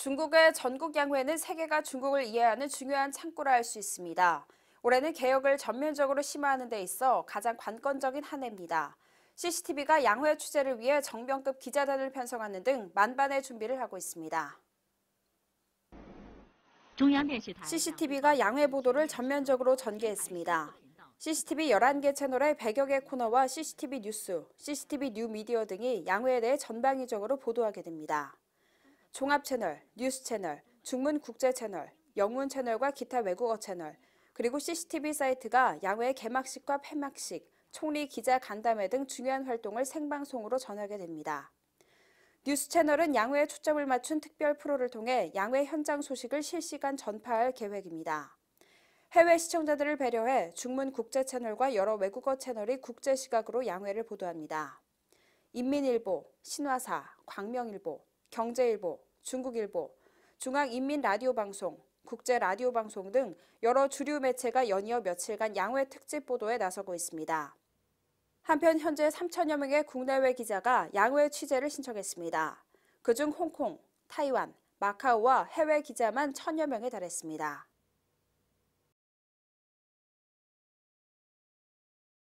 중국의 전국 양회는 세계가 중국을 이해하는 중요한 창구라 할 수 있습니다. 올해는 개혁을 전면적으로 심화하는 데 있어 가장 관건적인 한 해입니다. CCTV가 양회 취재를 위해 정병급 기자단을 편성하는 등 만반의 준비를 하고 있습니다. CCTV가 양회 보도를 전면적으로 전개했습니다. CCTV 11개 채널의 100여 개 코너와 CCTV 뉴스, CCTV 뉴 미디어 등이 양회에 대해 전방위적으로 보도하게 됩니다. 종합 채널, 뉴스 채널, 중문 국제 채널, 영문 채널과 기타 외국어 채널, 그리고 CCTV 사이트가 양회 개막식과 폐막식, 총리 기자 간담회 등 중요한 활동을 생방송으로 전하게 됩니다. 뉴스 채널은 양회에 초점을 맞춘 특별 프로를 통해 양회 현장 소식을 실시간 전파할 계획입니다. 해외 시청자들을 배려해 중문 국제 채널과 여러 외국어 채널이 국제 시각으로 양회를 보도합니다. 인민일보, 신화사, 광명일보, 경제일보, 중국일보, 중앙인민라디오방송, 국제라디오방송 등 여러 주류 매체가 연이어 며칠간 양회 특집 보도에 나서고 있습니다. 한편 현재 3천여 명의 국내외 기자가 양회 취재를 신청했습니다. 그중 홍콩, 타이완, 마카오와 해외 기자만 천여 명에 달했습니다.